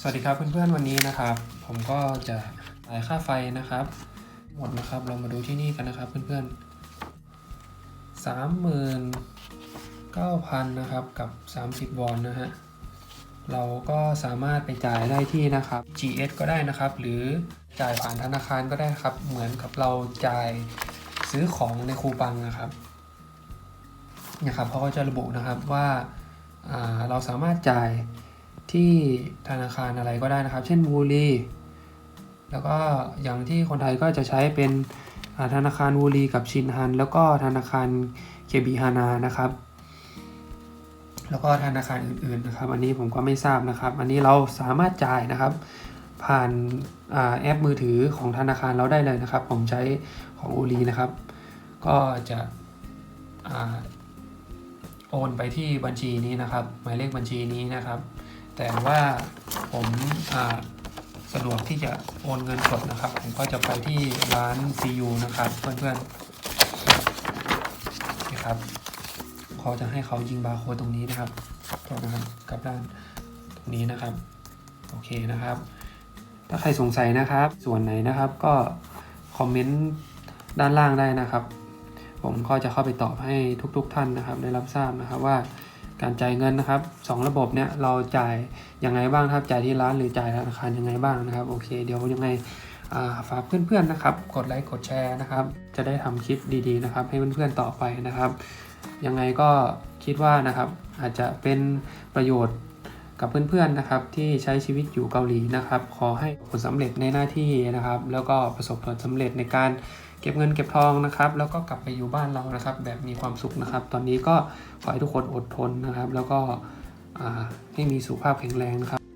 สวัสดีครับเพื่อนๆวันนี้นะครับ ผมก็จะจ่ายค่าไฟนะครับ หมดนะครับเรามาดูที่นี่กันนะครับเพื่อนๆสามหมื่นเก้าพันนะครับกับ30วอนนะฮะเราก็สามารถไปจ่ายได้ที่นะครับ GS ก็ได้นะครับ หรือจ่ายผ่านธนาคารก็ได้ครับ เหมือนกับเราจ่ายซื้อของในคูปังนะครับเนี่ยครับเขาก็จะระบุนะครับว่าอ่าเราสามารถจ่าย ที่ธนาคารอะไรก็ได้นะครับ เช่นวูลีแล้วก็อย่างที่คนไทยก็จะใช้เป็นธนาคารวูลีกับชินฮัน แล้วก็ธนาคารเคบีฮานานะครับ แล้วก็ธนาคารอื่นๆนะครับ อันนี้ผมก็ไม่ทราบนะครับ อันนี้เราสามารถจ่ายนะครับ ผ่านอาแอปมือถือของธนาคารเราได้เลยนะครับ ผมใช้ของอูลีนะครับ ก็จะอโอนไปที่บัญชีนี้นะครับ หมายเลขบัญชีนี้นะครับ แต่ว่าผมสะดวกที่จะโอนเงินสดนะครับ ผมก็จะไปที่ร้าน CU นะครับเพื่อนๆนะครับเขาจะให้เขายิงบาร์โค้ดตรงนี้นะครับโทษนะครับกับด้านตรงนี้นะครับ โอเคนะครับ ถ้าใครสงสัยนะครับ ส่วนไหนนะครับก็คอมเมนต์ด้านล่างได้นะครับ ผมก็จะเข้าไปตอบให้ทุกๆท่านนะครับ ได้รับทราบนะครับว่า การจ่ายเงินนะครับสองระบบเนี่ยเราจ่ายยังไงบ้างครับจ่ายที่ร้านหรือจ่ายธนาคารยังไงบ้างนะครับโอเคเดี๋ยวยังไงฝากเพื่อนๆนะครับ กดไลค์กดแชร์นะครับ จะได้ทำคลิปดีๆนะครับ ให้เพื่อนๆต่อไปนะครับ ยังไงก็คิดว่านะครับอาจจะเป็นประโยชน์ กับเพื่อนๆนะครับที่ใช้ชีวิตอยู่เกาหลีนะครับ ขอให้ผลสำเร็จในหน้าที่นะครับ แล้วก็ประสบผลสำเร็จในการเก็บเงินเก็บทองนะครับ แล้วก็กลับไปอยู่บ้านเรานะครับ แบบมีความสุขนะครับ ตอนนี้ก็ขอให้ทุกคนอดทนนะครับ แล้วก็ให้มีสุขภาพแข็งแรงนะครับ